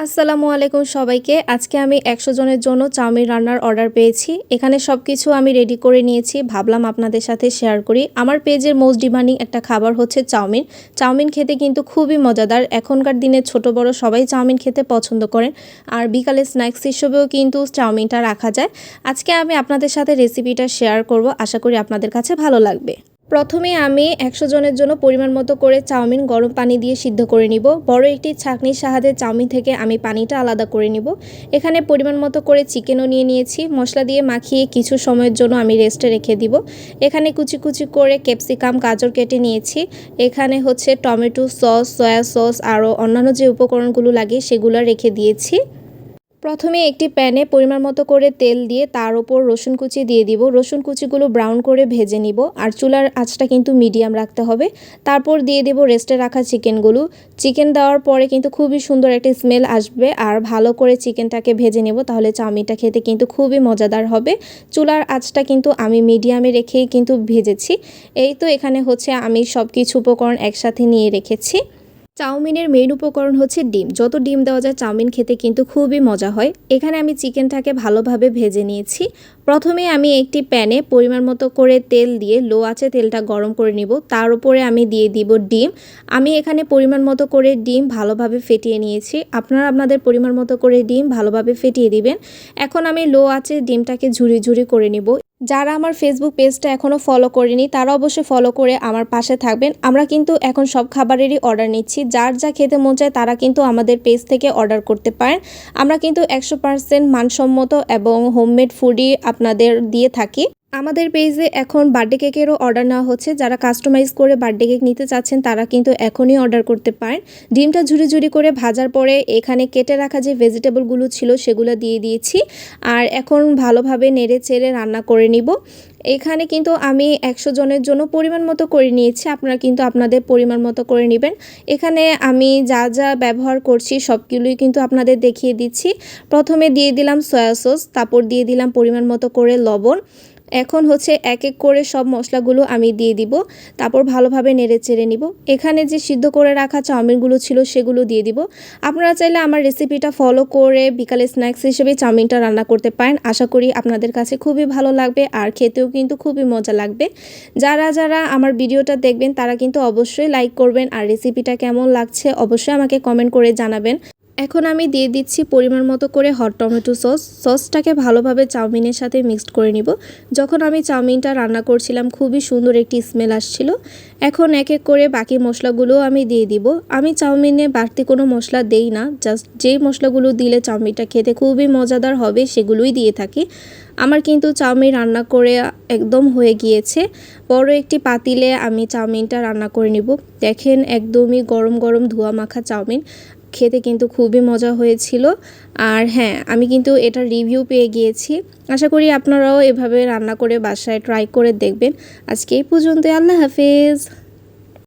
আসসালামু আলাইকুম সবাইকে। আজকে আমি একশো জনের জন্য চাউমিন রান্নার অর্ডার পেয়েছি। এখানে সব কিছু আমি রেডি করে নিয়েছি। ভাবলাম আপনাদের সাথে শেয়ার করি। আমার পেজের মোস্ট ডিমান্ডিং একটা খাবার হচ্ছে চাউমিন। চাউমিন খেতে কিন্তু খুবই মজাদার। এখনকার দিনে ছোট বড় সবাই চাউমিন খেতে পছন্দ করেন। আর বিকালে স্ন্যাক্স হিসেবেও কিন্তু চাউমিনটা রাখা যায়। আজকে আমি আপনাদের সাথে রেসিপিটা শেয়ার করব। আশা করি আপনাদের কাছে ভালো লাগবে। প্রথমে আমি একশো জনের জন্য পরিমাণ মতো করে চাউমিন গরম পানি দিয়ে সিদ্ধ করে নিব। বড় একটি ছাঁকনির সাহায্যে চাউমিন থেকে আমি পানিটা আলাদা করে নিব। এখানে পরিমাণ মতো করে চিকেনও নিয়ে নিয়েছি। মশলা দিয়ে মাখিয়ে কিছু সময়ের জন্য আমি রেস্টে রেখে দিব। এখানে কুচি কুচি করে ক্যাপসিকাম গাজর কেটে নিয়েছি। এখানে হচ্ছে টমেটো সস সয়া সস, আরও অন্যান্য যে উপকরণগুলো লাগে সেগুলো রেখে দিয়েছি। প্রথমে একটি প্যানে পরিমাণ মতো করে তেল দিয়ে তার ওপর রসুন কুচি দিয়ে দিব। রসুন কুচিগুলো ব্রাউন করে ভেজে নিব আর চুলার আঁচটা কিন্তু মিডিয়াম রাখতে হবে। তারপর দিয়ে দেব রেস্টে রাখা চিকেনগুলো। চিকেন দেওয়ার পরে কিন্তু খুবই সুন্দর একটা স্মেল আসবে আর ভালো করে চিকেনটাকে ভেজে নেব তাহলে চাউমিনটা খেতে কিন্তু খুবই মজাদার হবে। চুলার আঁচটা কিন্তু আমি মিডিয়ামে রেখেই কিন্তু ভেজেছি। এই তো এখানে হচ্ছে আমি সব কিছু উপকরণ একসাথে নিয়ে রেখেছি। চাউমিনের মেইন উপকরণ হচ্ছে ডিম। যত ডিম দেওয়া যায়, চাউমিন খেতে কিন্তু খুবই মজা হয়। এখানে আমি চিকেনটাকে ভালোভাবে ভেজে নিয়েছি। প্রথমে আমি একটি প্যানে পরিমাণ মতো করে তেল দিয়ে, লো আছে তেলটা গরম করে নিব। তার উপরে আমি দিয়ে দিব ডিম। আমি এখানে পরিমাণ মতো করে ডিম ভালোভাবে ফেটিয়ে নিয়েছি। আপনারা আপনাদের পরিমাণ মতো করে ডিম ভালোভাবে ফেটিয়ে দিবেন। এখন আমি লো আছে ডিমটাকে ঝুরি ঝুরি করে নিব। যারা আমার ফেসবুক পেজটা এখনও ফলো করেনি, তারা অবশ্যই ফলো করে আমার পাশে থাকবেন। আমরা কিন্তু এখন সব খাবারেরই অর্ডার নিচ্ছি। যার যা খেতে মন চায় তারা কিন্তু আমাদের পেজ থেকে অর্ডার করতে পারেন। আমরা কিন্তু একশো পার্সেন্ট মানসম্মত এবং হোমমেড ফুডই আপনাদের দিয়ে থাকি। আমাদের পেজে এখন বার্থডে কেকেরও অর্ডার নেওয়া হচ্ছে। যারা কাস্টমাইজ করে বার্থডে কেক নিতে চাচ্ছেন, তারা কিন্তু এখনই অর্ডার করতে পারেন। ডিমটা ঝুড়ি ঝুড়ি করে ভাজার পরে এখানে কেটে রাখা যে ভেজিটেবলগুলো ছিল, সেগুলো দিয়ে দিয়েছি। আর এখন ভালোভাবে নেড়ে চেড়ে রান্না করে নিব। এখানে কিন্তু আমি একশো জনের জন্য পরিমাণ মতো করে নিয়েছি। আপনারা কিন্তু আপনাদের পরিমাণ মতো করে নেবেন। এখানে আমি যা যা ব্যবহার করছি, সবগুলোই কিন্তু আপনাদের দেখিয়ে দিচ্ছি। প্রথমে দিয়ে দিলাম সয়া সস তারপর দিয়ে দিলাম পরিমাণ মতো করে লবণ। এখন হচ্ছে এক এক করে সব মশলাগুলো আমি দিয়ে দিব, তারপর ভালোভাবে নেড়ে চেড়ে নিব। এখানে যে সিদ্ধ করে রাখা চাউমিনগুলো ছিল সেগুলো দিয়ে দিব। আপনারা চাইলে আমার রেসিপিটা ফলো করে বিকালে স্ন্যাক্স হিসেবে চাউমিনটা রান্না করতে পারেন। আশা করি আপনাদের কাছে খুবই ভালো লাগবে আর খেতেও কিন্তু খুবই মজা লাগবে। যারা যারা আমার ভিডিওটা দেখবেন তারা কিন্তু অবশ্যই লাইক করবেন আর রেসিপিটা কেমন লাগছে অবশ্যই আমাকে কমেন্ট করে জানাবেন। এখন আমি দিয়ে দিচ্ছি পরিমাণ মতো করে হট টমেটো সস সসটাকে ভালোভাবে চাউমিনের সাথে মিক্সড করে নিব। যখন আমি চাউমিনটা রান্না করছিলাম, খুবই সুন্দর একটি স্মেল আসছিল। এখন এক এক করে বাকি মশলাগুলো আমি দিয়ে দিব। আমি চাউমিনে বাড়তি কোনো মশলা দেই না জাস্ট যেই মশলাগুলো দিলে চাউমিনটা খেতে খুবই মজাদার হবে, সেগুলোই দিয়ে থাকি। আমার কিন্তু চাউমিন রান্না করে একদম হয়ে গিয়েছে। বড় একটি পাতিলে আমি চাউমিনটা রান্না করে নিব। দেখেন, একদমই গরম গরম ধোয়া মাখা চাউমিন। খেতে কিন্তু খুবই মজা হয়েছিল। আর হ্যাঁ আমি কিন্তু এটা রিভিউ পেয়ে গিয়েছি। আশা করি আপনারাও এভাবে রান্না করে বাসায় ট্রাই করে দেখবেন। আজকে এই পর্যন্ত আল্লাহ হাফেজ।